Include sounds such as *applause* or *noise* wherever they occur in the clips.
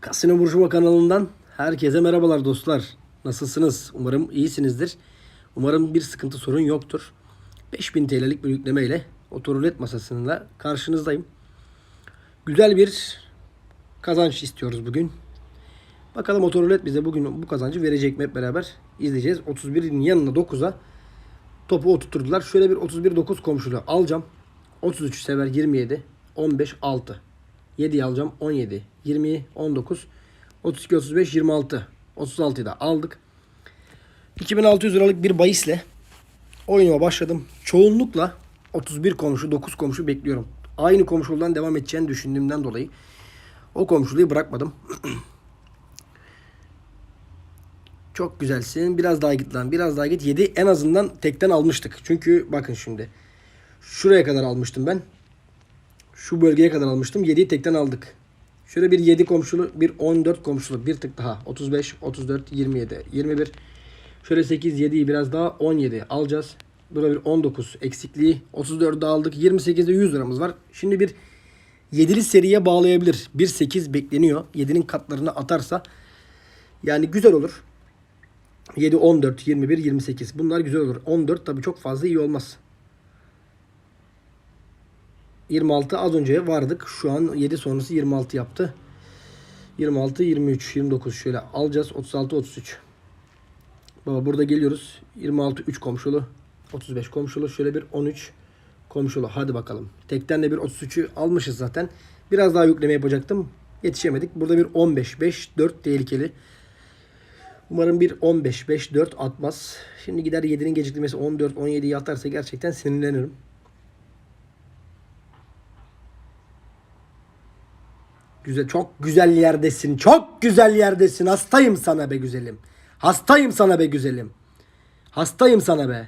Kasino Burjuva kanalından herkese merhabalar dostlar. Nasılsınız? Umarım iyisinizdir. Umarım bir sıkıntı sorun yoktur. 5000 TL'lik bir yükleme ile otorulet masasında karşınızdayım. Güzel bir kazanç istiyoruz bugün. Bakalım otorulet bize bugün bu kazancı verecek mi hep beraber izleyeceğiz. 31'in yanına 9'a topu oturtturdular. Şöyle bir 31-9 komşuluğu alacağım. 33 sever 27, 15 6. 7'yi alacağım 17, 20, 19, 32, 35, 26. 36'yı da aldık. 2600 liralık bir bahisle oyunuma başladım. Çoğunlukla 31 komşu, 9 komşu bekliyorum. Aynı komşuluğdan devam edeceğini düşündüğümden dolayı o komşuluğu bırakmadım. *clears throat* Çok güzelsin. Biraz daha git lan. Biraz daha git. 7 en azından tekten almıştık. Çünkü bakın şimdi. Şuraya kadar almıştım ben. Şu bölgeye kadar almıştım. 7'yi tekten aldık. Şöyle bir 7 komşulu, bir 14 komşulu. Bir tık daha. 35, 34, 27, 21. Şöyle 8, 7'yi biraz daha 17 alacağız. Burada bir 19 eksikliği. 34'ü aldık. 28'de 100 liramız var. Şimdi bir 7'li seriye bağlayabilir. 1-8 bekleniyor. 7'nin katlarını atarsa yani güzel olur. 7, 14, 21, 28. Bunlar güzel olur. 14 tabii çok fazla iyi olmaz. 26 az önce vardık. Şu an 7 sonrası 26 yaptı. 26, 23, 29 şöyle alacağız. 36, 33. Baba burada geliyoruz. 26, 3 komşulu. 35 komşulu. Şöyle bir 13 komşulu. Hadi bakalım. Tekten de bir 33'ü almışız zaten. Biraz daha yükleme yapacaktım. Yetişemedik. Burada bir 15, 5, 4 tehlikeli. Umarım bir 15, 5, 4 atmaz. Şimdi gider 7'nin geciktirmesi 14, 17'yi atarsa gerçekten sinirlenirim. Güzel, çok güzel yerdesin. Çok güzel yerdesin. Hastayım sana be güzelim. Hastayım sana be güzelim. Hastayım sana be.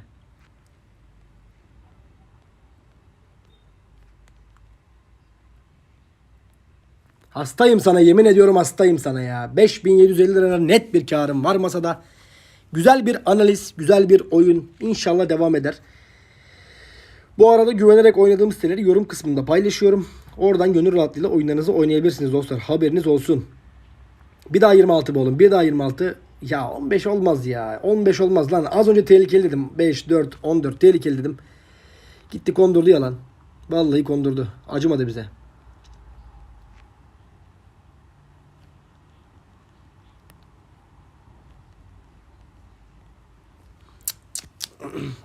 Hastayım sana yemin ediyorum hastayım sana ya. 5750 lira net bir karım var masada. Güzel bir analiz, güzel bir oyun. İnşallah devam eder. Bu arada güvenerek oynadığım siteleri yorum kısmında paylaşıyorum. Oradan gönül rahatlığıyla oyunlarınızı oynayabilirsiniz dostlar. Haberiniz olsun. Bir daha 26 bu oğlum. Bir daha 26. Ya 15 olmaz ya. 15 olmaz lan. Az önce tehlikeli dedim. 5, 4, 14 tehlikeli dedim. Gitti kondurdu yalan. Vallahi kondurdu. Acımadı bize.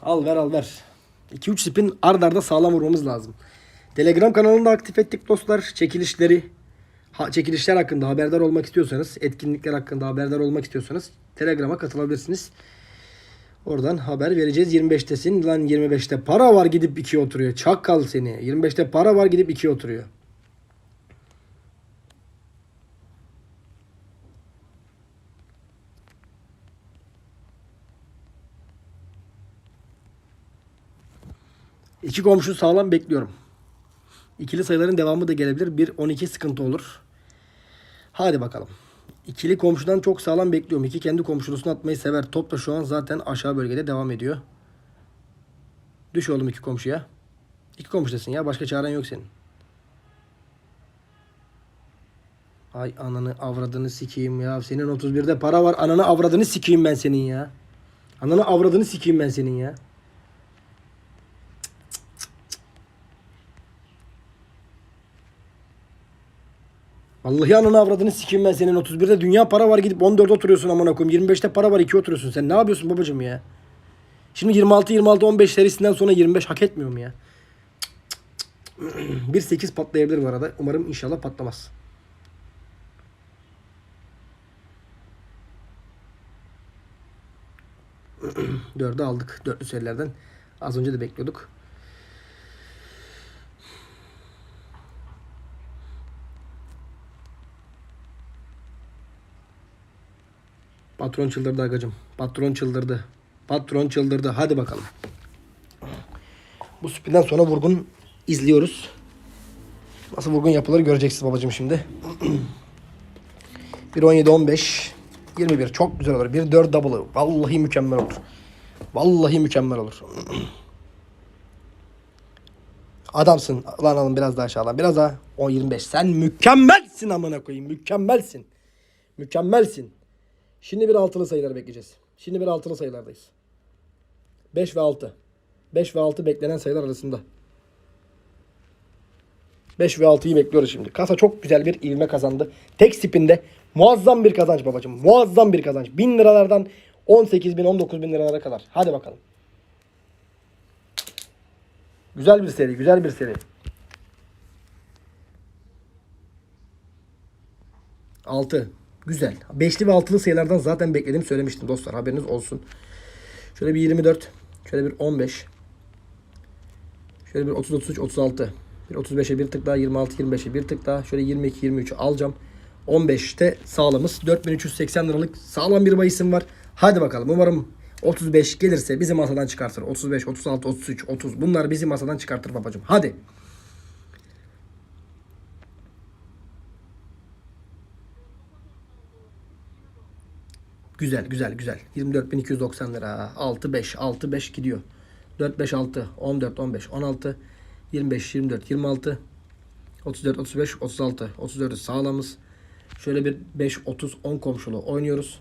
Al ver al ver. 2-3 spin ard arda sağlam vurmamız lazım. Telegram kanalını da aktif ettik dostlar. Çekilişleri, ha, çekilişler hakkında haberdar olmak istiyorsanız, etkinlikler hakkında haberdar olmak istiyorsanız Telegram'a katılabilirsiniz. Oradan haber vereceğiz. 25'tesin. Lan 25'te para var gidip 2'ye oturuyor. Çakal seni. 25'te para var gidip 2'ye oturuyor. İki komşu sağlam bekliyorum. İkili sayıların devamı da gelebilir. 1 12 sıkıntı olur. Hadi bakalım. İkili komşudan çok sağlam bekliyorum. İki kendi komşulusunu atmayı sever. Top da şu an zaten aşağı bölgede devam ediyor. Düş oğlum iki komşuya. İki komşudasın ya. Başka çaren yok senin. Ay ananı avradını sikeyim ya. Senin 31'de para var. Ananı avradını sikeyim ben senin ya. Ananı avradını sikeyim ben senin ya. Vallahi ananı avradını sikeyim ben senin 31'de dünya para var gidip 14 oturuyorsun amına koyayım. 25'te para var 2 oturuyorsun. Sen ne yapıyorsun babacım ya? Şimdi 26 26 15 serisinden sonra 25 hak etmiyor mu ya? *clears throat* 1-8 patlayabilir bu arada. Umarım inşallah patlamaz. *clears throat* Dördü aldık. Dörtlü serilerden. Az önce de bekliyorduk. Patron çıldırdı agacım. Patron çıldırdı. Patron çıldırdı. Hadi bakalım. Bu spinden sonra vurgun izliyoruz. Nasıl vurgun yapılır göreceksiniz babacım şimdi. *clears throat* bir 17 15 21 çok güzel olur. Bir 4 double. Vallahi mükemmel olur. Vallahi mükemmel olur. *clears throat* Adamsın. Lan alın biraz daha aşağıdan. Biraz daha. 10 25. Sen mükemmelsin amına koyayım. Mükemmelsin. Mükemmelsin. Şimdi bir altılı sayılar bekleyeceğiz. Şimdi bir altılı sayılardayız. 5 ve 6. 5 ve 6 beklenen sayılar arasında. 5 ve 6'yı bekliyoruz şimdi. Kasa çok güzel bir ivme kazandı. Tek spinde muazzam bir kazanç babacığım. Muazzam bir kazanç. 1000 liralardan 18 bin 19 bin liralara kadar. Hadi bakalım. Güzel bir seri. Güzel bir seri. 6. Güzel. Beşli ve altılı sayılardan zaten bekledim söylemiştim dostlar. Haberiniz olsun. Şöyle bir 24. Şöyle bir 15. Şöyle bir 30 33 36. Bir 35'e bir tık daha 26 25'e bir tık daha. Şöyle 22 23 alacağım. 15'te sağlamız. 4380 liralık sağlam bir bahisim var. Hadi bakalım. Umarım 35 gelirse bizi masadan çıkartır. 35, 36, 33, 30. Bunlar bizi masadan çıkartır babacığım. Hadi. Güzel güzel güzel. 24.290 lira. 6 5 6 5 gidiyor. 4 5 6 14 15 16 25 24 26 34 35 36 34 sağlamız. Şöyle bir 5 30 10 komşulu oynuyoruz.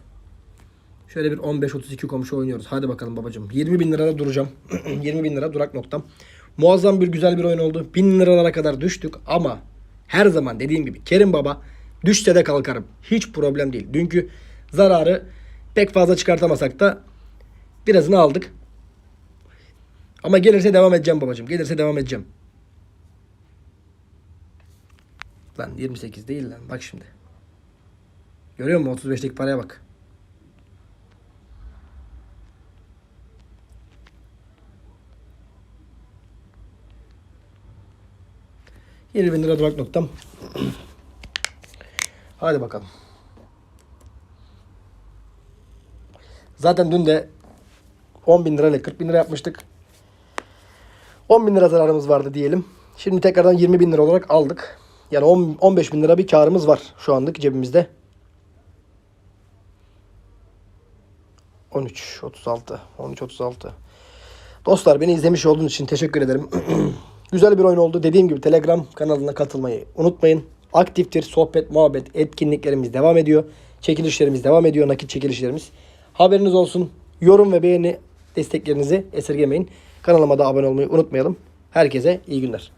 Şöyle bir 15 32 komşu oynuyoruz. Hadi bakalım babacığım. 20 bin lirada duracağım. *clears throat* 20 bin lira durak noktam. Muazzam bir güzel bir oyun oldu. 1000 liralara kadar düştük ama her zaman dediğim gibi Kerim Baba düşse de kalkarım. Hiç problem değil. Dünkü zararı pek fazla çıkartamasak da birazını aldık. Ama gelirse devam edeceğim babacığım. Gelirse devam edeceğim. Lan 28 değil lan. Bak şimdi. Görüyor musun 35'lik paraya bak. Yirmi bin lira durak noktam. *clears throat* Hadi bakalım. Zaten dün de 10 bin lirayla 40 bin lira yapmıştık. 10 bin lira zararımız vardı diyelim. Şimdi tekrardan 20 bin lira olarak aldık. Yani 10, 15 bin lira bir karımız var şu anlık cebimizde. 13, 36, 13, 36. Dostlar beni izlemiş olduğunuz için teşekkür ederim. *clears throat* Güzel bir oyun oldu. Dediğim gibi Telegram kanalına katılmayı unutmayın. Aktiftir. Sohbet, muhabbet, etkinliklerimiz devam ediyor. Çekilişlerimiz devam ediyor. Nakit çekilişlerimiz. Haberiniz olsun. Yorum ve beğeni desteklerinizi esirgemeyin. Kanalıma da abone olmayı unutmayalım. Herkese iyi günler.